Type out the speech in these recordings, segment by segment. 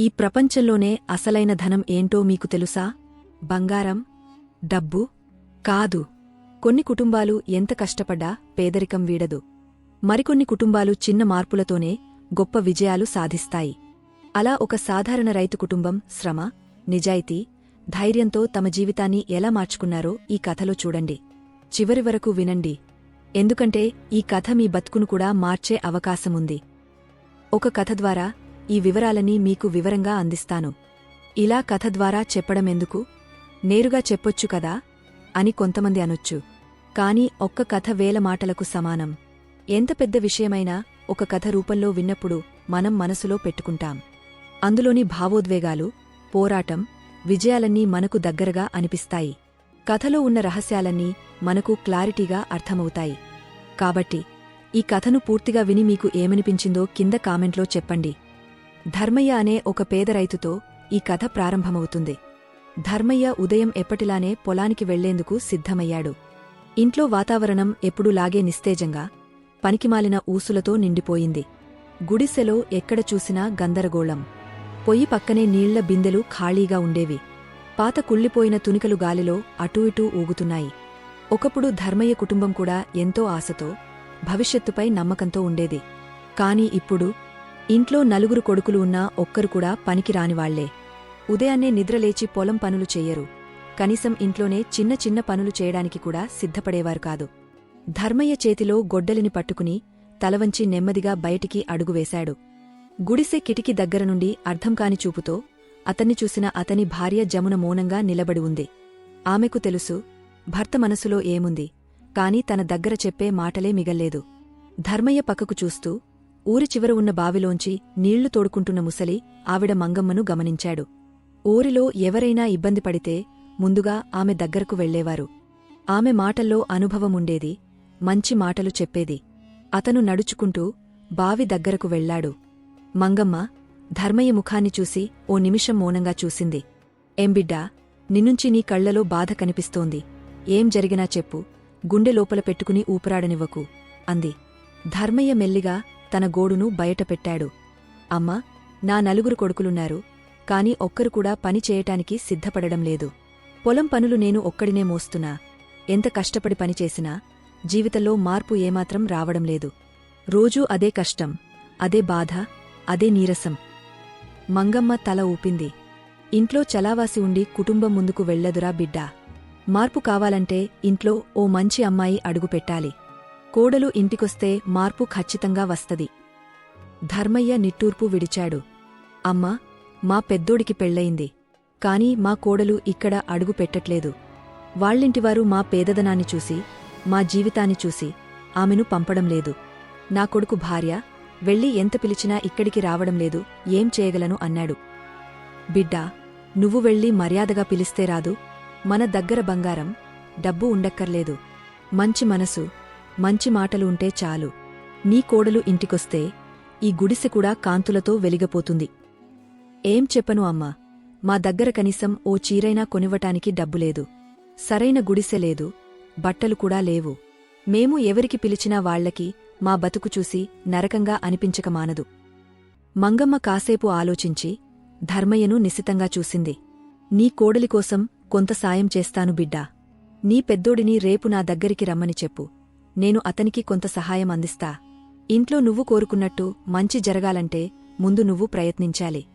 ఈ ప్రపంచంలోనే అసలైన ధనం ఏంటో మీకు తెలుసా? బంగారం డబ్బు కాదు. కొన్ని కుటుంబాలు ఎంత కష్టపడ్డా పేదరికం వీడదు. మరికొన్ని కుటుంబాలు చిన్న మార్పులతోనే గొప్ప విజయాలు సాధిస్తాయి. అలా ఒక సాధారణ రైతు కుటుంబం శ్రమ నిజాయితీ ధైర్యంతో తమ జీవితాన్ని ఎలా మార్చుకున్నారో ఈ కథలో చూడండి. చివరి వరకు వినండి. ఎందుకంటే ఈ కథ మీ బతుకును కూడా మార్చే అవకాశముంది. ఒక కథ ద్వారా ఈ వివరాలని మీకు వివరంగా అందిస్తాను. ఇలా కథ ద్వారా చెప్పడమెందుకు? నేరుగా చెప్పొచ్చు కదా? అని కొంతమంది అనొచ్చు. కాని ఒక్క కథ వేల మాటలకు సమానం. ఎంత పెద్ద విషయమైనా ఒక కథ రూపంలో విన్నప్పుడు మనం మనసులో పెట్టుకుంటాం. అందులోని భావోద్వేగాలు పోరాటం విజయాలన్నీ మనకు దగ్గరగా అనిపిస్తాయి. కథలో ఉన్న రహస్యాలన్నీ మనకు క్లారిటీగా అర్థమవుతాయి. కాబట్టి ఈ కథను పూర్తిగా విని మీకు ఏమనిపించిందో కింద కామెంట్లో చెప్పండి. ధర్మయ్య అనే ఒక పేద రైతుతో ఈ కథ ప్రారంభమవుతుంది. ధర్మయ్య ఉదయం ఎప్పటిలానే పొలానికి వెళ్ళేందుకు సిద్ధమయ్యాడు. ఇంట్లో వాతావరణం ఎప్పుడూ లాగే నిస్తేజంగా పనికిమాలిన ఊసులతో నిండిపోయింది. గుడిసెలో ఎక్కడ చూసినా గందరగోళం. పొయ్యి పక్కనే నీళ్ళ బిందెలు ఖాళీగా ఉండేవి. పాత కుళ్ళిపోయిన తునికలు గాలిలో అటూ ఇటూ ఊగుతున్నాయి. ఒకప్పుడు ధర్మయ్య కుటుంబం కూడా ఎంతో ఆశతో భవిష్యత్తుపై నమ్మకంతో ఉండేది. కాని ఇప్పుడు ఇంట్లో నలుగురు కొడుకులు ఉన్నా ఒక్కరు కూడా పనికి రానివాళ్ళే ఉదయాన్నే నిద్రలేచి పొలం పనులు చెయ్యరు కనీసం ఇంట్లోనే చిన్న చిన్న పనులు చేయడానికి కూడా సిద్ధపడేవారు కాదు. ధర్మయ్య చేతిలో గొడ్డలిని పట్టుకుని తలవంచి నెమ్మదిగా బయటికి అడుగువేశాడు గుడిసె కిటికీ దగ్గర నుండి అర్థంకాని చూపుతో అతన్ని చూసిన అతని భార్య జమున మౌనంగా నిలబడి ఉంది. ఆమెకు తెలుసు భర్త మనసులో ఏముంది కాని తన దగ్గర చెప్పే మాటలే మిగల్లేదు. ధర్మయ్య పక్కకు చూస్తూ ఊరి చివర ఉన్న బావిలోంచి నీళ్ళు తోడుకుంటున్న ముసలి ఆవిడ మంగమ్మను గమనించాడు. ఊరిలో ఎవరైనా ఇబ్బంది పడితే ముందుగా ఆమె దగ్గరకు వెళ్ళేవారు ఆమె మాటల్లో అనుభవముండేది మంచి మాటలు చెప్పేది. అతను నడుచుకుంటూ బావి దగ్గరకు వెళ్ళాడు మంగమ్మ ధర్మయ్య ముఖాన్ని చూసి ఓ నిమిషం మౌనంగా చూసింది. ఏంబిడ్డా నిన్నుంచి నీ కళ్ళలో బాధ కనిపిస్తోంది. ఏం జరిగినా చెప్పు గుండె లోపల పెట్టుకుని ఊపిరాడనివ్వకు అంది. ధర్మయ్య మెల్లిగా తన గోడును బయటపెట్టాడు. అమ్మా నా నలుగురు కొడుకులున్నారు కాని ఒక్కరు కూడా పని చేయటానికి సిద్ధపడడం లేదు. పొలం పనులు నేను ఒక్కడినే మోస్తున్నా. ఎంత కష్టపడి పనిచేసినా జీవితంలో మార్పు ఏమాత్రం రావడం లేదు. రోజూ అదే కష్టం అదే బాధ అదే నీరసం. మంగమ్మ తల ఊపింది. ఇంట్లో చలావాసి ఉండి కుటుంబం ముందుకు వెళ్ళదురా బిడ్డా. మార్పు కావాలంటే ఇంట్లో ఓ మంచి అమ్మాయి అడుగుపెట్టాలి. కోడలు ఇంటికొస్తే మార్పు ఖచ్చితంగా వస్తది. ధర్మయ్య నిట్టూర్పు విడిచాడు. అమ్మా మా పెద్దోడికి పెళ్ళయింది కాని మా కోడలు ఇక్కడ అడుగు పెట్టట్లేదు. వాళ్ళింటివారు మా పేదదనాన్ని చూసి మా జీవితాన్ని చూసి ఆమెను పంపడం లేదు. నా కొడుకు భార్య వెళ్ళి ఎంత పిలిచినా ఇక్కడికి రావడం లేదు ఏం చేయగలను అన్నాడు. బిడ్డా నువ్వు వెళ్ళి మర్యాదగా పిలిస్తే రాదు. మన దగ్గర బంగారం డబ్బు ఉండక్కర్లేదు. మంచి మనసు మంచి మాటలు ఉంటే చాలు. నీ కోడలు ఇంటికొస్తే ఈ గుడిసె కూడా కాంతులతో వెలిగపోతుంది. ఏం చెప్పను అమ్మా? మా దగ్గర కనీసం ఓ చీరైనా కొనివ్వటానికి డబ్బులేదు సరైన గుడిసె లేదు. బట్టలు కూడా లేవు. మేము ఎవరికి పిలిచినా వాళ్ళకి మా బతుకు చూసి నరకంగా అనిపించక మానదు. మంగమ్మ కాసేపు ఆలోచించి ధర్మయ్యను నిశితంగా చూసింది. నీ కోడలికోసం కొంత సాయం చేస్తాను బిడ్డా. నీ పెద్దోడిని రేపు నా దగ్గరికి రమ్మని చెప్పు. నేను అతనికి కొంత సహాయం అందిస్తా. ఇంట్లో నువ్వు కోరుకున్నట్టు మంచి జరగాలంటే ముందు నువ్వు ప్రయత్నించాలి.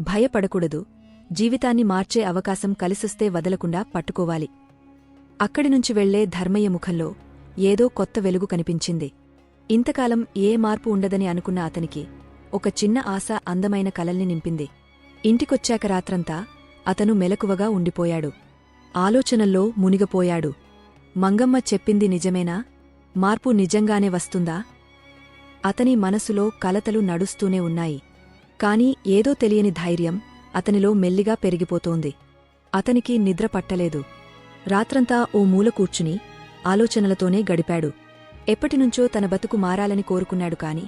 భయపడకూడదు. జీవితాన్ని మార్చే అవకాశం కలిసొస్తే వదలకుండా పట్టుకోవాలి. అక్కడినుంచి వెళ్ళే ధర్మయ్య ముఖంలో ఏదో కొత్త వెలుగు కనిపించింది. ఇంతకాలం ఏ మార్పు ఉండదని అనుకున్న అతనికి ఒక చిన్న ఆశ అందమైన కలల్ని నింపింది. ఇంటికొచ్చాక రాత్రంతా అతను మెలకువగా ఉండిపోయాడు. ఆలోచనల్లో మునిగపోయాడు. మంగమ్మ చెప్పింది నిజమేనా? మార్పు నిజంగానే వస్తుందా? అతని మనసులో కలతలు నడుస్తూనే ఉన్నాయి. కాని ఏదో తెలియని ధైర్యం అతనిలో మెల్లిగా పెరిగిపోతోంది. అతనికి నిద్ర పట్టలేదు. రాత్రంతా ఓ మూల కూర్చుని ఆలోచనలతోనే గడిపాడు. ఎప్పటినుంచో తన బతుకు మారాలని కోరుకున్నాడు కాని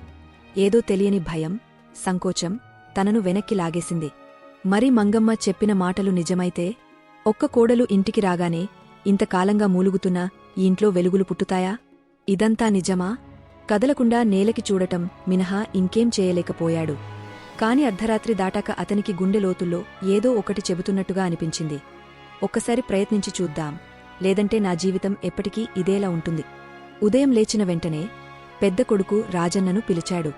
ఏదో తెలియని భయం సంకోచం తనను వెనక్కి లాగేసింది. మరి మంగమ్మ చెప్పిన మాటలు నిజమైతే ఒక్క కోడలు ఇంటికి రాగానే ఇంతకాలంగా మూలుగుతున్నా ఈ ఇంట్లో వెలుగులు పుట్టుతాయా? ఇదంతా నిజమా? కదలకుండా నేలకి చూడటం మినహా ఇంకేం చేయలేకపోయాడు. కాని అర్ధరాత్రి దాటాక అతనికి గుండె లోతుల్లో ఏదో ఒకటి చెబుతున్నట్టుగా అనిపించింది. ఒక్కసారి ప్రయత్నించి చూద్దాం. లేదంటే నా జీవితం ఎప్పటికీ ఇదేలా ఉంటుంది. ఉదయం లేచిన వెంటనే పెద్ద కొడుకు రాజన్నను పిలిచాడు.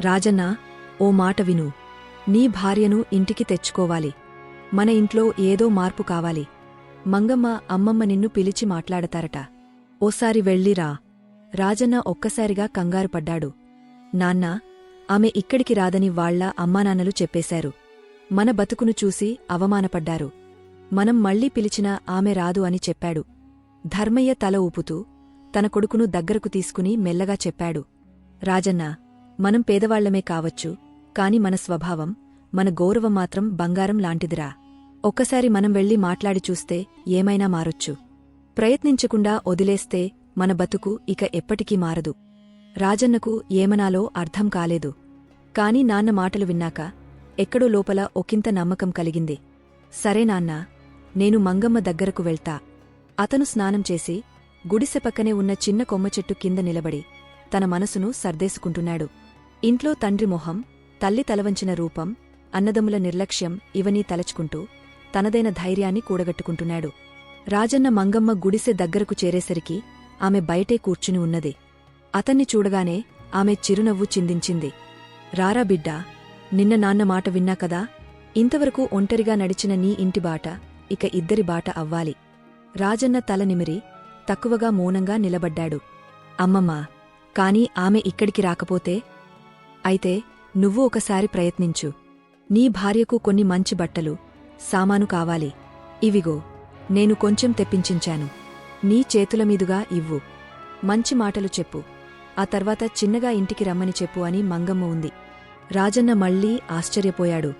రాజన్న ఓ మాట విను. నీ భార్యను ఇంటికి తెచ్చుకోవాలి. మన ఇంట్లో ఏదో మార్పు కావాలి. మంగమ్మ అమ్మమ్మ నిన్ను పిలిచి మాట్లాడతారట. ఓసారి వెళ్ళిరా. రాజన్న ఒక్కసారిగా కంగారుపడ్డాడు నాన్నా ఆమె ఇక్కడికి రాదని వాళ్ళ అమ్మానాన్నలు చెప్పేశారు. మన బతుకును చూసి అవమానపడ్డారు. మనం మళ్ళీ పిలిచినా ఆమె రాదు అని చెప్పాడు. ధర్మయ్య తల ఊపుతూ తన కొడుకును దగ్గరకు తీసుకుని మెల్లగా చెప్పాడు. రాజన్న మనం పేదవాళ్ళమే కావచ్చు కాని మన స్వభావం మన గౌరవం మాత్రం బంగారం లాంటిదిరా. ఒక్కసారి మనం వెళ్ళి మాట్లాడి చూస్తే ఏమైనా మారొచ్చు. ప్రయత్నించకుండా వదిలేస్తే మన బతుకు ఇక ఎప్పటికీ మారదు. రాజన్నకు ఏమనాలో అర్థం కాలేదు. కాని నాన్న మాటలు విన్నాక ఎక్కడో లోపల ఒకింత నమ్మకం కలిగింది. సరే నాన్నా నేను మంగమ్మ దగ్గరకు వెళ్తా. అతను స్నానం చేసి గుడిసె పక్కనే ఉన్న చిన్న కొమ్మ చెట్టు కింద నిలబడి తన మనసును సర్దేసుకుంటున్నాడు. ఇంట్లో తండ్రి మొహం తల్లి తలవంచిన రూపం అన్నదమ్ముల నిర్లక్ష్యం ఇవన్నీ తలచుకుంటూ తనదైన ధైర్యాన్ని కూడగట్టుకుంటున్నాడు. రాజన్న మంగమ్మ గుడిసె దగ్గరకు చేరేసరికి ఆమె బయటే కూర్చుని ఉన్నది. అతన్ని చూడగానే ఆమె చిరునవ్వు చిందించింది. రారా బిడ్డా నిన్న నాన్న మాట విన్నా కదా? ఇంతవరకు ఒంటరిగా నడిచిన నీ ఇంటి బాట ఇక ఇద్దరి బాట అవ్వాలి. రాజన్న తల నిమిరి తక్కువగా మౌనంగా నిలబడ్డాడు. అమ్మమ్మా కాని ఆమె ఇక్కడికి రాకపోతే? అయితే నువ్వు ఒకసారి ప్రయత్నించు. నీ భార్యకు కొన్ని మంచి బట్టలు సామాను కావాలి. ఇవిగో నేను కొంచెం తెప్పించించాను. నీ చేతుల మీదుగా ఇవ్వు. మంచి మాటలు చెప్పు. ఆ తర్వాత చిన్నగా ఇంటికి రమ్మని చెప్పు అని మంగమ్మ ఉంది. రాజన్న మళ్ళీ ఆశ్చర్యపోయాడు.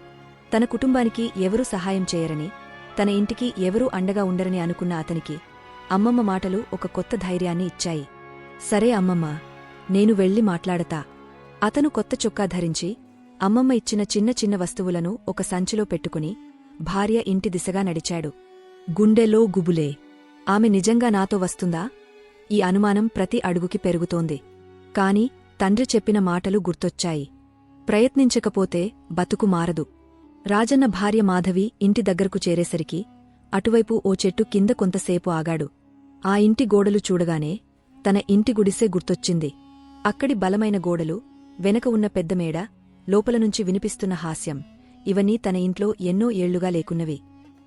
తన కుటుంబానికి ఎవరూ సహాయం చేయరని తన ఇంటికి ఎవరూ అండగా ఉండరని అనుకున్న అతనికి అమ్మమ్మ మాటలు ఒక కొత్త ధైర్యాన్ని ఇచ్చాయి. సరే అమ్మమ్మ నేను వెళ్ళి మాట్లాడతా. అతను కొత్త చొక్కా ధరించి అమ్మమ్మ ఇచ్చిన చిన్న చిన్న వస్తువులను ఒక సంచిలో పెట్టుకుని భార్య ఇంటి దిశగా నడిచాడు. గుండెలో గుబులే. ఆమె నిజంగా నాతో వస్తుందా? ఈ అనుమానం ప్రతి అడుగుకి పెరుగుతోంది. కాని తండ్రి చెప్పిన మాటలు గుర్తొచ్చాయి. ప్రయత్నించకపోతే బతుకు మారదు. రాజన్న భార్య మాధవి ఇంటి దగ్గరకు చేరేసరికి అటువైపు ఓ చెట్టు కింద కొంతసేపు ఆగాడు. ఆ ఇంటి గోడలు చూడగానే తన ఇంటి గుడిసే గుర్తొచ్చింది. అక్కడి బలమైన గోడలు వెనక ఉన్న పెద్ద మేడ లోపలనుంచి వినిపిస్తున్న హాస్యం ఇవన్నీ తన ఇంట్లో ఎన్నో ఏళ్ళుగా లేకున్నవి.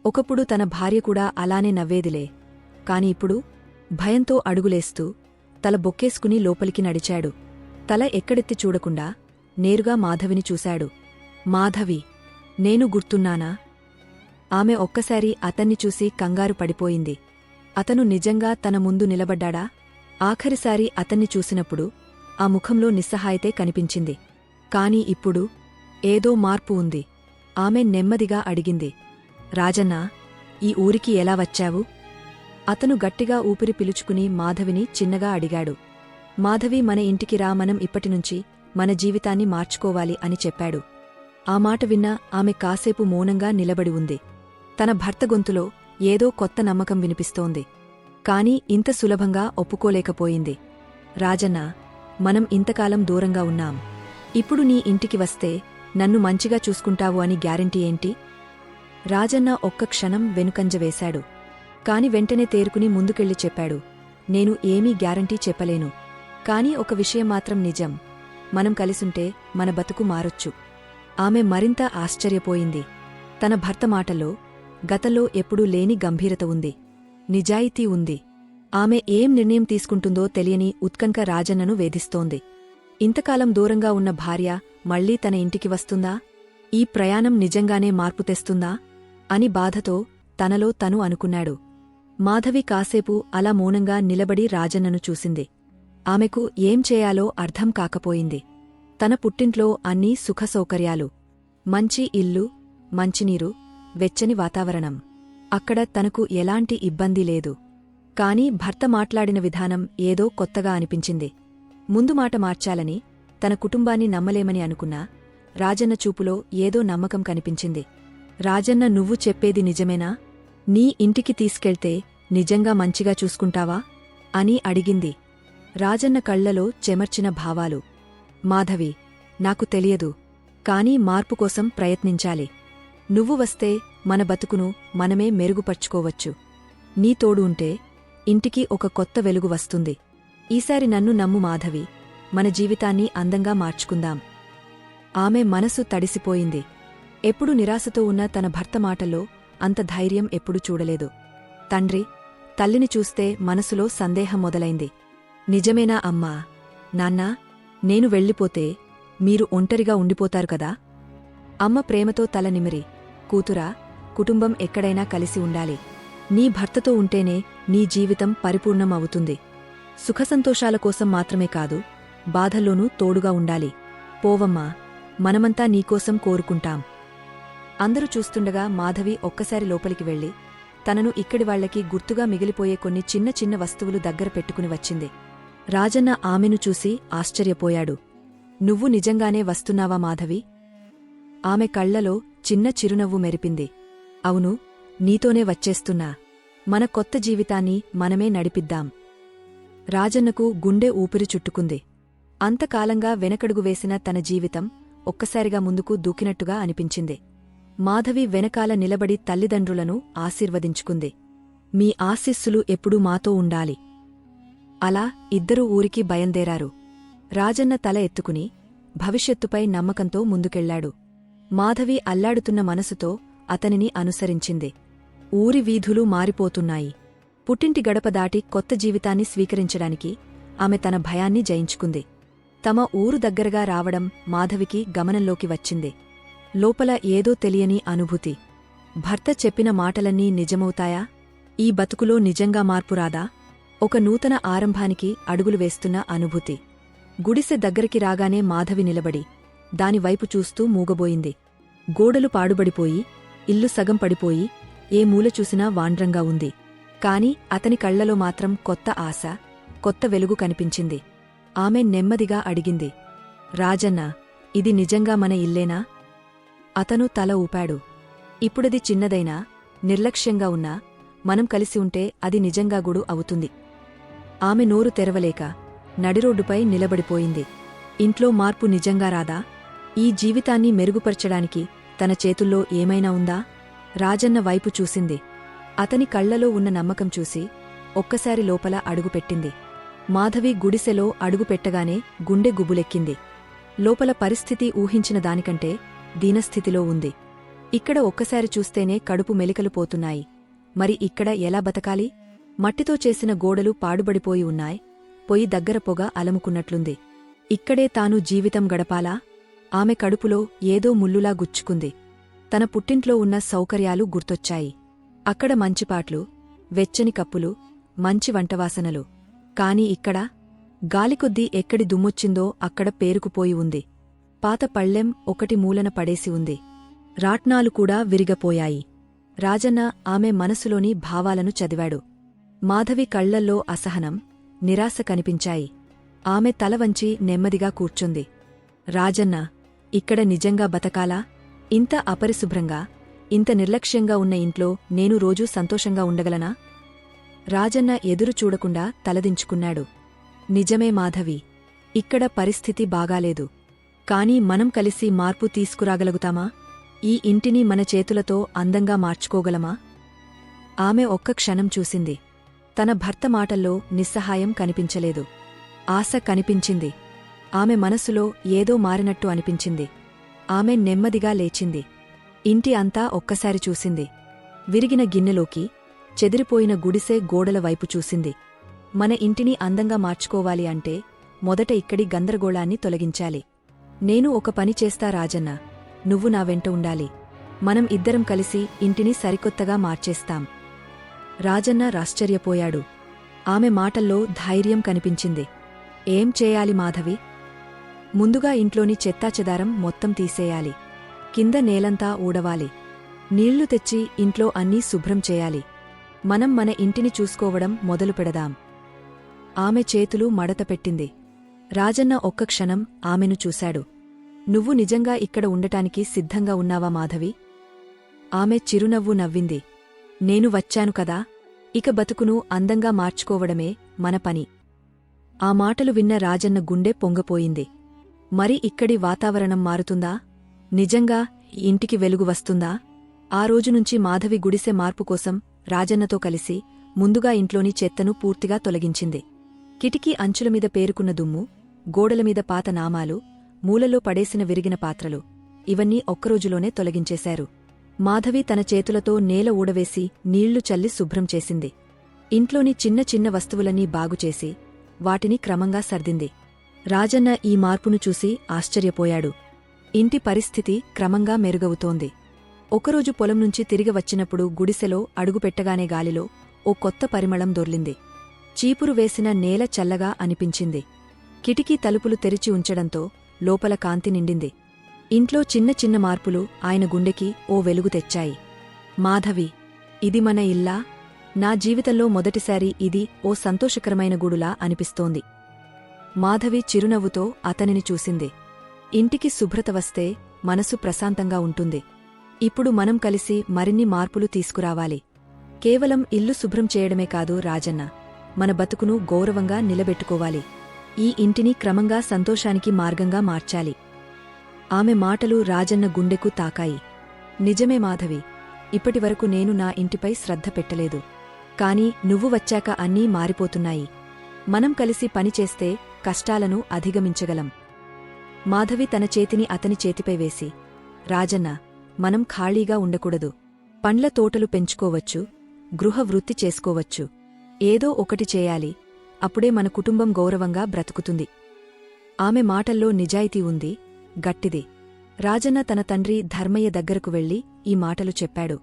ఒకప్పుడు తన భార్య కూడా అలానే నవ్వేదిలే. కాని ఇప్పుడు భయంతో అడుగులేస్తూ తల బొక్కేసుకుని లోపలికి నడిచాడు. తల ఎక్కడెత్తి చూడకుండా నేరుగా మాధవిని చూశాడు. మాధవి నేను గుర్తున్నానా? ఆమె ఒక్కసారి అతన్ని చూసి కంగారు పడిపోయింది. అతను నిజంగా తన ముందు నిలబడ్డాడా? ఆఖరిసారి అతన్ని చూసినప్పుడు ఆ ముఖంలో నిస్సహాయతే కనిపించింది. కాని ఇప్పుడు ఏదో మార్పు ఉంది. ఆమె నెమ్మదిగా అడిగింది. రాజన్నా ఈ ఊరికి ఎలా వచ్చావు? అతను గట్టిగా ఊపిరి పిలుచుకుని మాధవిని చిన్నగా అడిగాడు. మాధవి మన ఇంటికి రా మనం ఇప్పటినుంచి మన జీవితాన్ని మార్చుకోవాలి అని చెప్పాడు. ఆ మాట విన్నా ఆమె కాసేపు మౌనంగా నిలబడి ఉంది. తన భర్త గొంతులో ఏదో కొత్త నమ్మకం వినిపిస్తోంది. కాని ఇంత సులభంగా ఒప్పుకోలేకపోయింది. రాజన్న మనం ఇంతకాలం దూరంగా ఉన్నాం. ఇప్పుడు నీ ఇంటికి వస్తే నన్ను మంచిగా చూసుకుంటావు అని గ్యారంటీ ఏంటి? రాజన్న ఒక్క క్షణం వెనుకంజ వేశాడు. కాని వెంటనే తేరుకుని ముందుకెళ్ళి చెప్పాడు. నేను ఏమీ గ్యారంటీ చెప్పలేను. కాని ఒక విషయం మాత్రం నిజం. మనం కలిసుంటే మన బతుకు మారొచ్చు. ఆమె మరింత ఆశ్చర్యపోయింది. తన భర్త మాటల్లో గతంలో ఎప్పుడూ లేని గంభీరత ఉంది. నిజాయితీ ఉంది. ఆమె ఏం నిర్ణయం తీసుకుంటుందో తెలియని ఉత్కంఠ రాజన్నను వేధిస్తోంది. ఇంతకాలం దూరంగా ఉన్న భార్య మళ్ళీ తన ఇంటికి వస్తుందా? ఈ ప్రయాణం నిజంగానే మార్పు తెస్తుందా? అని బాధతో తనలో తను అనుకున్నాడు. మాధవి కాసేపు అలా మౌనంగా నిలబడి రాజన్నను చూసింది. ఆమెకు ఏం చేయాలో అర్థం కాకపోయింది. తన పుట్టింట్లో అన్నీ సుఖసౌకర్యాలు మంచి ఇల్లు మంచినీరు వెచ్చని వాతావరణం. అక్కడ తనకు ఎలాంటి ఇబ్బంది లేదు. కాని భర్త మాట్లాడిన విధానం ఏదో కొత్తగా అనిపించింది. ముందు మాట మార్చాలని తన కుటుంబాన్ని నమ్మలేమని అనుకున్నా రాజన్న చూపులో ఏదో నమ్మకం కనిపించింది. రాజన్న నువ్వు చెప్పేది నిజమేనా? నీ ఇంటికి తీసుకెళ్తే నిజంగా మంచిగా చూసుకుంటావా? అని అడిగింది. రాజన్న కళ్ళలో చెమర్చిన భావాలు. మాధవి నాకు తెలియదు కానీ మార్పు కోసం ప్రయత్నించాలి. నువ్వు వస్తే మన బతుకును మనమే మెరుగుపర్చుకోవచ్చు. నీ తోడు ఉంటే ఇంటికి ఒక కొత్త వెలుగు వస్తుంది. ఈసారి నన్ను నమ్ము మాధవి మన జీవితాన్ని అందంగా మార్చుకుందాం. ఆమె మనసు తడిసిపోయింది. ఎప్పుడు నిరాశతో ఉన్న తన భర్త మాటల్లో అంత ధైర్యం ఎప్పుడూ చూడలేదు. తండ్రి తల్లిని చూస్తే మనసులో సందేహం మొదలైంది. నిజమేనా అమ్మా? నాన్నా నేను వెళ్ళిపోతే మీరు ఒంటరిగా ఉండిపోతారు కదా? అమ్మ ప్రేమతో తల నిమిరి. కూతురా కుటుంబం ఎక్కడైనా కలిసి ఉండాలి. నీ భర్తతో ఉంటేనే నీ జీవితం పరిపూర్ణం అవుతుంది సుఖసంతోషాల కోసం మాత్రమే కాదు బాధల్లోనూ తోడుగా ఉండాలి. పోవమ్మా మనమంతా నీకోసం కోరుకుంటాం. అందరూ చూస్తుండగా మాధవి ఒక్కసారి లోపలికి వెళ్ళి తనను ఇక్కడి వాళ్ళకి గుర్తుగా మిగిలిపోయే కొన్ని చిన్న చిన్న వస్తువులు దగ్గర పెట్టుకుని వచ్చింది. రాజన్న ఆమెను చూసి ఆశ్చర్యపోయాడు. నువ్వు నిజంగానే వస్తున్నావా మాధవి? ఆమె కళ్ళలో చిన్న చిరునవ్వు మెరిపింది. అవును నీతోనే వచ్చేస్తున్నా. మన కొత్త జీవితాన్ని మనమే నడిపిద్దాం. రాజన్నకు గుండె ఊపిరి చుట్టుకుంది. అంతకాలంగా వెనకడుగు వేసిన తన జీవితం ఒక్కసారిగా ముందుకు దూకినట్టుగా అనిపించింది. మాధవి వెనకాల నిలబడి తల్లిదండ్రులను ఆశీర్వదించుకుంది. మీ ఆశీస్సులు ఎప్పుడూ మాతో ఉండాలి అలా ఇద్దరూ ఊరికి బయందేరారు రాజన్న తల ఎత్తుకుని భవిష్యత్తుపై నమ్మకంతో ముందుకెళ్ళాడు మాధవి అల్లాడుతున్న మనసుతో అతనిని అనుసరించింది. ఊరి వీధులు మారిపోతున్నాయి. పుట్టింటి గడప దాటి కొత్త జీవితాన్ని స్వీకరించడానికి ఆమె తన భయాన్ని జయించుకుంది. తమ ఊరు దగ్గరగా రావడం మాధవికి గమనంలోకి వచ్చింది. లోపల ఏదో తెలియని అనుభూతి. భర్త చెప్పిన మాటలన్నీ నిజమవుతాయా? ఈ బతుకులో నిజంగా మార్పు రాదా? ఒక నూతన ఆరంభానికి అడుగులు వేస్తున్న అనుభూతి. గుడిసె దగ్గరికి రాగానే మాధవి నిలబడి దానివైపు చూస్తూ మూగబోయింది. గోడలు పాడుబడిపోయి ఇల్లు సగం పడిపోయి ఏ మూల చూసినా వాండ్రంగా ఉంది. కాని అతని కళ్ళలో మాత్రం కొత్త ఆశ కొత్త వెలుగు కనిపించింది. ఆమె నెమ్మదిగా అడిగింది రాజన్న ఇది నిజంగా మన ఇల్లేనా? అతను తల ఊపాడు. ఇప్పుడది చిన్నదైనా నిర్లక్ష్యంగా ఉన్నా మనం కలిసి ఉంటే అది నిజంగా గుడు అవుతుంది. ఆమె నోరు తెరవలేక నడిరోడ్డుపై నిలబడిపోయింది. ఇంట్లో మార్పు నిజంగా రాదా? ఈ జీవితాన్ని మెరుగుపరచడానికి తన చేతుల్లో ఏమైనా ఉందా? రాజన్న వైపు చూసింది. అతని కళ్ళలో ఉన్న నమ్మకం చూసి ఒక్కసారి లోపల అడుగుపెట్టింది మాధవి గుడిసెలో అడుగుపెట్టగానే గుండె గుబులెక్కింది. లోపల పరిస్థితి ఊహించిన దానికంటే దీనస్థితిలో ఉంది. ఇక్కడ ఒక్కసారి చూస్తేనే కడుపు మెలికలు పోతున్నాయి. మరి ఇక్కడ ఎలా బతకాలి? మట్టితో చేసిన గోడలు పాడుబడిపోయి ఉన్నాయ్. పొయ్యి దగ్గర పొగ అలముకున్నట్లుంది. ఇక్కడే తాను జీవితం గడపాలా? ఆమె కడుపులో ఏదో ముల్లులా గుచ్చుకుంది. తన పుట్టింట్లో ఉన్న సౌకర్యాలు గుర్తొచ్చాయి. అక్కడ మంచిపాట్లు వెచ్చని కప్పులు మంచి వంటవాసనలు. కాని ఇక్కడ గాలికొద్దీ ఎక్కడి దుమ్మొచ్చిందో అక్కడ పేరుకుపోయి ఉంది. పాత పళ్ళెం ఒకటి మూలన పడేసి ఉంది. రాట్నాలు కూడా విరిగపోయాయి. రాజన్న ఆమె మనసులోని భావాలను చదివాడు. మాధవి కళ్ళల్లో అసహనం నిరాశ కనిపించాయి. ఆమె తల వంచి నెమ్మదిగా కూర్చుంది. రాజన్న ఇక్కడ నిజంగా బతకాలా? ఇంత అపరిశుభ్రంగా ఇంత నిర్లక్ష్యంగా ఉన్న ఇంట్లో నేను రోజూ సంతోషంగా ఉండగలనా? రాజన్న ఎదురు చూడకుండా తలదించుకున్నాడు. నిజమే మాధవి ఇక్కడ పరిస్థితి బాగాలేదు. కాని మనం కలిసి మార్పు తీసుకురాగలుగుతామా? ఈ ఇంటిని మన చేతులతో అందంగా మార్చుకోగలమా? ఆమె ఒక్క క్షణం చూసింది. తన భర్త మాటల్లో నిస్సహాయం కనిపించలేదు. ఆశ కనిపించింది. ఆమె మనసులో ఏదో మారినట్టు అనిపించింది. ఆమె నెమ్మదిగా లేచింది. ఇంటి అంతా ఒక్కసారి చూసింది. విరిగిన గిన్నెలోకి చెదిరిపోయిన గుడిసె గోడల వైపు చూసింది. మన ఇంటిని అందంగా మార్చుకోవాలి అంటే మొదట ఇక్కడి గందరగోళాన్ని తొలగించాలి. నేను ఒక పని చేస్తా రాజన్న. నువ్వు నా వెంట ఉండాలి. మనం ఇద్దరం కలిసి ఇంటిని సరికొత్తగా మార్చేస్తాం. రాజన్న రాశ్చర్యపోయాడు. ఆమె మాటల్లో ధైర్యం కనిపించింది. ఏం చేయాలి మాధవి? ముందుగా ఇంట్లోని చెత్తాచెదారం మొత్తం తీసేయాలి. కింద నేలంతా ఊడవాలి. నీళ్ళు తెచ్చి ఇంట్లో అన్నీ శుభ్రం చేయాలి. మనం మన ఇంటిని చూసుకోవడం మొదలు పెడదాం ఆమె చేతులు మడత పెట్టింది. రాజన్న ఒక్క క్షణం ఆమెను చూశాడు. నువ్వు నిజంగా ఇక్కడ ఉండటానికి సిద్ధంగా ఉన్నావా మాధవి? ఆమె చిరునవ్వు నవ్వింది. నేను వచ్చాను కదా ఇక బతుకును అందంగా మార్చుకోవడమే మన పని. ఆ మాటలు విన్న రాజన్న గుండె పొంగపోయింది. మరి ఇక్కడి వాతావరణం మారుతుందా? నిజంగా ఇంటికి వెలుగు వస్తుందా? ఆ రోజునుంచి మాధవి గుడిసె మార్పు కోసం రాజన్నతో కలిసి ముందుగా ఇంట్లోని చెత్తను పూర్తిగా తొలగించింది. కిటికీ అంచులమీద పేరుకున్న దుమ్ము గోడలమీద పాత నామాలు మూలలో పడేసిన విరిగిన పాత్రలు ఇవన్నీ ఒక్కరోజులోనే తొలగించేశారు. మాధవి తన చేతులతో నేల ఊడవేసి నీళ్ళు చల్లి శుభ్రం చేసింది. ఇంట్లోని చిన్న చిన్న వస్తువులన్నీ బాగుచేసి వాటిని క్రమంగా సర్దింది. రాజన్న ఈ మార్పును చూసి ఆశ్చర్యపోయాడు. ఇంటి పరిస్థితి క్రమంగా మెరుగవుతోంది. ఒకరోజు పొలం నుంచి తిరిగి వచ్చినప్పుడు గుడిసెలో అడుగుపెట్టగానే గాలిలో ఓ కొత్త పరిమళం దొర్లింది. చీపురు వేసిన నేల చల్లగా అనిపించింది. కిటికీ తలుపులు తెరిచి ఉంచడంతో లోపల కాంతి నిండింది. ఇంట్లో చిన్న చిన్న మార్పులు ఆయన గుండెకి ఓ వెలుగు తెచ్చాయి. మాధవి ఇది మన ఇల్లా? నా జీవితంలో మొదటిసారి ఇది ఓ సంతోషకరమైన గుడులా అనిపిస్తోంది మాధవి చిరునవ్వుతో అతనిని చూసింది. ఇంటికి శుభ్రత వస్తే మనసు ప్రశాంతంగా ఉంటుంది. ఇప్పుడు మనం కలిసి మరిన్ని మార్పులు తీసుకురావాలి. కేవలం ఇల్లు శుభ్రం చేయడమే కాదు రాజన్న మన బతుకును గౌరవంగా నిలబెట్టుకోవాలి. ఈ ఇంటిని క్రమంగా సంతోషానికి మార్గంగా మార్చాలి. ఆమె మాటలు రాజన్న గుండెకు తాకాయి. నిజమే మాధవి ఇప్పటివరకు నేను నా ఇంటిపై శ్రద్ధ పెట్టలేదు. కాని నువ్వు వచ్చాక అన్నీ మారిపోతున్నాయి. మనం కలిసి పనిచేస్తే కష్టాలను అధిగమించగలం. మాధవి తన చేతిని అతని చేతిపై వేసి రాజన్న మనం ఖాళీగా ఉండకూడదు. పండ్ల తోటలు పెంచుకోవచ్చు గృహ వృత్తి చేసుకోవచ్చు. ఏదో ఒకటి చేయాలి. అప్పుడే మన కుటుంబం గౌరవంగా బ్రతుకుతుంది. ఆమె మాటల్లో నిజాయితీ ఉంది గట్టిది. రాజన్న తన తండ్రి ధర్మయ్య దగ్గరకు వెళ్ళి ఈ మాటలు చెప్పాడు.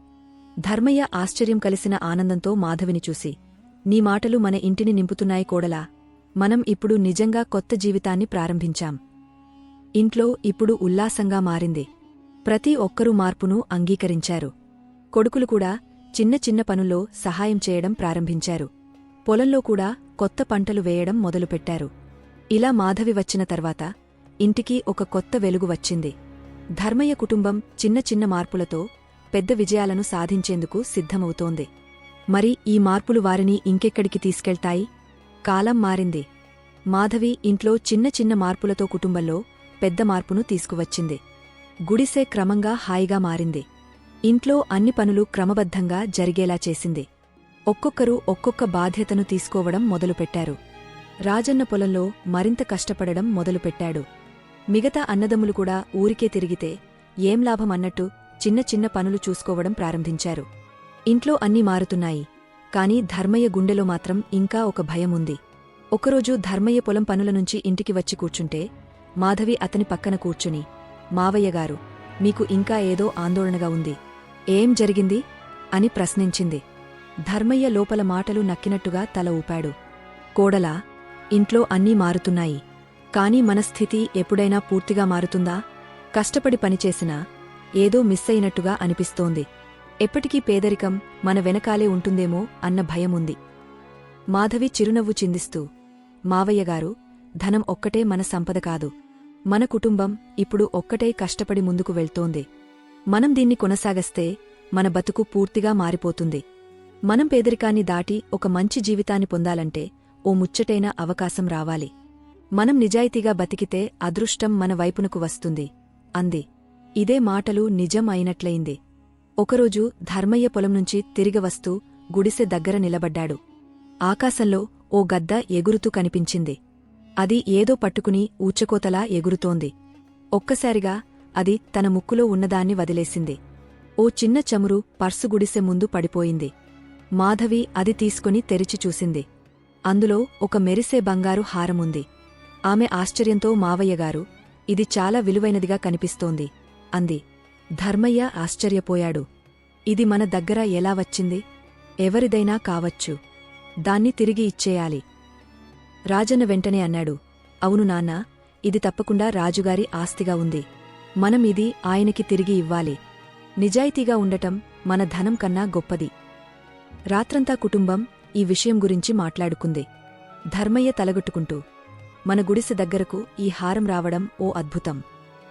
ధర్మయ్య ఆశ్చర్యం కలిసిన ఆనందంతో మాధవిని చూసి నీ మాటలు మన ఇంటిని నింపుతున్నాయి కోడలా. మనం ఇప్పుడు నిజంగా కొత్త జీవితాన్ని ప్రారంభించాం. ఇంట్లో ఇప్పుడు ఉల్లాసంగా మారింది. ప్రతి ఒక్కరూ మార్పును అంగీకరించారు. కొడుకులు కూడా చిన్న చిన్న పనుల్లో సహాయం చేయడం ప్రారంభించారు. పొలంలో కూడా కొత్త పంటలు వేయడం మొదలుపెట్టారు. ఇలా మాధవి వచ్చిన తర్వాత ఇంటికి ఒక కొత్త వెలుగు వచ్చింది. ధర్మయ్య కుటుంబం చిన్న చిన్న మార్పులతో పెద్ద విజయాలను సాధించేందుకు సిద్ధమవుతోంది. మరి ఈ మార్పులు వారిని ఇంకెక్కడికి తీసుకెళ్తాయి? కాలం మారింది. మాధవి ఇంట్లో చిన్న చిన్న మార్పులతో కుటుంబంలో పెద్ద మార్పును తీసుకువచ్చింది. గుడిసె క్రమంగా హాయిగా మారింది. ఇంట్లో అన్ని పనులు క్రమబద్ధంగా జరిగేలా చేసింది. ఒక్కొక్కరు ఒక్కొక్క బాధ్యతను తీసుకోవడం మొదలుపెట్టారు. రాజన్న పొలంలో మరింత కష్టపడడం మొదలుపెట్టాడు. మిగతా అన్నదమ్ములు కూడా ఊరికే తిరిగితే ఏం లాభం అన్నట్టు చిన్న చిన్న పనులు చూసుకోవడం ప్రారంభించారు. ఇంట్లో అన్నీ మారుతున్నాయి. కాని ధర్మయ్య గుండెలో మాత్రం ఇంకా ఒక భయం ఉంది. ఒకరోజు ధర్మయ్య పొలం పనుల నుంచి ఇంటికి వచ్చి కూర్చుంటే మాధవి అతని పక్కన కూర్చుని మావయ్యగారు మీకు ఇంకా ఏదో ఆందోళనగా ఉంది. ఏం జరిగింది? అని ప్రశ్నించింది. ధర్మయ్య లోపల మాటలు నక్కినట్టుగా తల ఊపాడు. కోడలా ఇంట్లో అన్నీ మారుతున్నాయి. కాని మన స్థితి ఎప్పుడైనా పూర్తిగా మారుతుందా? కష్టపడి పనిచేసినా ఏదో మిస్ అయినట్టుగా అనిపిస్తోంది. ఎప్పటికీ పేదరికం మన వెనకాలే ఉంటుందేమో అన్న భయముంది. మాధవి చిరునవ్వు చిందిస్తూ మావయ్యగారు ధనం ఒక్కటే మన సంపద కాదు. మన కుటుంబం ఇప్పుడు ఒక్కటే కష్టపడి ముందుకు వెళ్తోంది. మనం దీన్ని కొనసాగస్తే మన బతుకు పూర్తిగా మారిపోతుంది. మనం పేదరికాన్ని దాటి ఒక మంచి జీవితాన్ని పొందాలంటే ఓ ముచ్చటైన అవకాశం రావాలి. మనం నిజాయితీగా బతికితే అదృష్టం మన వైపునకు వస్తుంది. అంది. ఇదే మాటలు నిజం అయినట్లయింది. ఒకరోజు ధర్మయ్య పొలం నుంచి తిరిగి వస్తూ గుడిసె దగ్గర నిలబడ్డాడు. ఆకాశంలో ఓ గద్ద ఎగురుతూ కనిపించింది. అది ఏదో పట్టుకుని ఊచకోతలా ఎగురుతోంది. ఒక్కసారిగా అది తన ముక్కులో ఉన్నదాన్ని వదిలేసింది. ఓ చిన్న చమురు పర్సు గుడిసె ముందు పడిపోయింది. మాధవి అది తీసుకుని తెరిచి చూసింది. అందులో ఒక మెరిసే బంగారు హారముంది. ఆమె ఆశ్చర్యంతో మావయ్యగారు ఇది చాలా విలువైనదిగా కనిపిస్తోంది అంది. ధర్మయ్య ఆశ్చర్యపోయాడు. ఇది మన దగ్గర ఎలా వచ్చింది? ఎవరిదైనా కావచ్చు. దాన్ని తిరిగి ఇచ్చేయాలి. రాజన్న వెంటనే అన్నాడు. అవును నాన్నా ఇది తప్పకుండా రాజుగారి ఆస్తిగా ఉంది. మనం ఇది ఆయనకి తిరిగి ఇవ్వాలి. నిజాయితీగా ఉండటం మన ధనం కన్నా గొప్పది. రాత్రంతా కుటుంబం ఈ విషయం గురించి మాట్లాడుకుంది. ధర్మయ్య తలగొట్టుకుంటూ మన గుడిసె దగ్గరకు ఈ హారం రావడం ఓ అద్భుతం.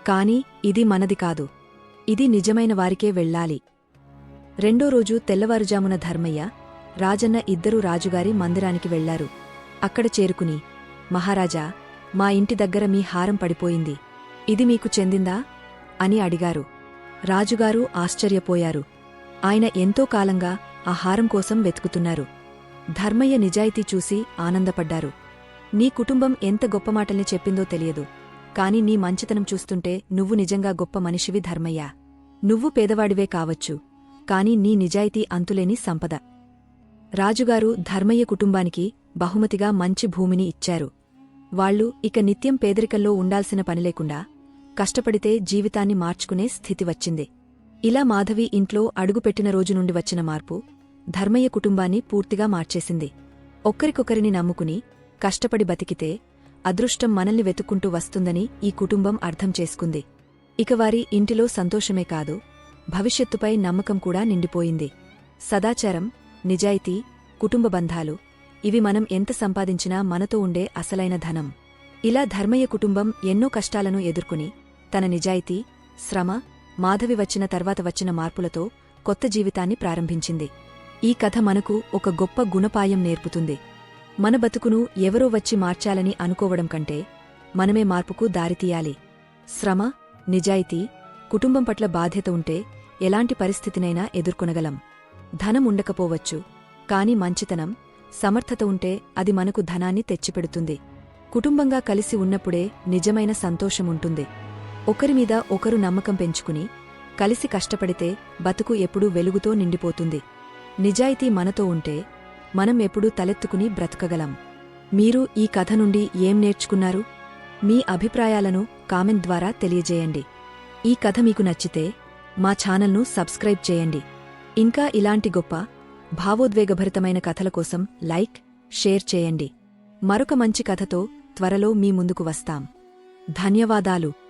కాని ఇది మనది కాదు. ఇది నిజమైన వారికే వెళ్ళాలి. రెండో రోజు తెల్లవారుజామున ధర్మయ్య రాజన్న ఇద్దరూ రాజుగారి మందిరానికి వెళ్ళారు అక్కడ చేరుకుని మహారాజా మా ఇంటి దగ్గర మీ హారం పడిపోయింది. ఇది మీకు చెందిందా? అని అడిగారు. రాజుగారు ఆశ్చర్యపోయారు. ఆయన ఎంతో కాలంగా ఆహారం కోసం వెతుకుతున్నారు. ధర్మయ్య నిజాయితీ చూసి ఆనందపడ్డారు. నీ కుటుంబం ఎంత గొప్ప మాటల్ని చెప్పిందో తెలియదు. కాని నీ మంచితనం చూస్తుంటే నువ్వు నిజంగా గొప్ప మనిషివి ధర్మయ్య. నువ్వు పేదవాడివే కావచ్చు. కాని నీ నిజాయితీ అంతులేని సంపద. రాజుగారు ధర్మయ్య కుటుంబానికి బహుమతిగా మంచి భూమిని ఇచ్చారు. వాళ్ళు ఇక నిత్యం పేదరికంలో ఉండాల్సిన పనిలేకుండా కష్టపడితే జీవితాన్ని మార్చుకునే స్థితి వచ్చింది. ఇలా మాధవి ఇంట్లో అడుగుపెట్టిన రోజు నుండి వచ్చిన మార్పు ధర్మయ్య కుటుంబాన్ని పూర్తిగా మార్చేసింది. ఒక్కరికొకరిని నమ్ముకుని కష్టపడి బతికితే అదృష్టం మనల్ని వెతుక్కుంటూ వస్తుందని ఈ కుటుంబం అర్థం చేసుకుంది. ఇక వారి ఇంటిలో సంతోషమే కాదు భవిష్యత్తుపై నమ్మకం కూడా నిండిపోయింది. సదాచారం నిజాయితీ కుటుంబ బంధాలు ఇవి మనం ఎంత సంపాదించినా మనతో ఉండే అసలైన ధనం. ఇలా ధర్మయ్య కుటుంబం ఎన్నో కష్టాలను ఎదుర్కొని తన నిజాయితీ శ్రమ మాధవి వచ్చిన తర్వాత వచ్చిన మార్పులతో కొత్త జీవితాన్ని ప్రారంభించింది. ఈ కథ మనకు ఒక గొప్ప గుణపాయం నేర్పుతుంది. మన బతుకును ఎవరో వచ్చి మార్చాలని అనుకోవడం కంటే మనమే మార్పుకు దారితీయాలి శ్రమ నిజాయితీ కుటుంబం పట్ల బాధ్యత ఉంటే ఎలాంటి పరిస్థితినైనా ఎదుర్కొనగలం. ధనం ఉండకపోవచ్చు కాని మంచితనం సమర్థత ఉంటే అది మనకు ధనాన్ని తెచ్చిపెడుతుంది. కుటుంబంగా కలిసి ఉన్నప్పుడే నిజమైన సంతోషముంటుంది ఒకరిమీద ఒకరు నమ్మకం పెంచుకుని కలిసి కష్టపడితే బతుకు ఎప్పుడూ వెలుగుతో నిండిపోతుంది. నిజాయితీ మనతో ఉంటే మనం ఎప్పుడూ తలెత్తుకుని బ్రతకగలం. మీరు ఈ కథ నుండి ఏం నేర్చుకున్నారు? మీ అభిప్రాయాలను కామెంట్ ద్వారా తెలియజేయండి. ఈ కథ మీకు నచ్చితే మా ఛానల్ను సబ్స్క్రైబ్ చేయండి. ఇంకా ఇలాంటి గొప్ప భావోద్వేగభరితమైన కథల కోసం లైక్ షేర్ చేయండి. మరొక మంచి కథతో త్వరలో మీ ముందుకు వస్తాం. ధన్యవాదాలు.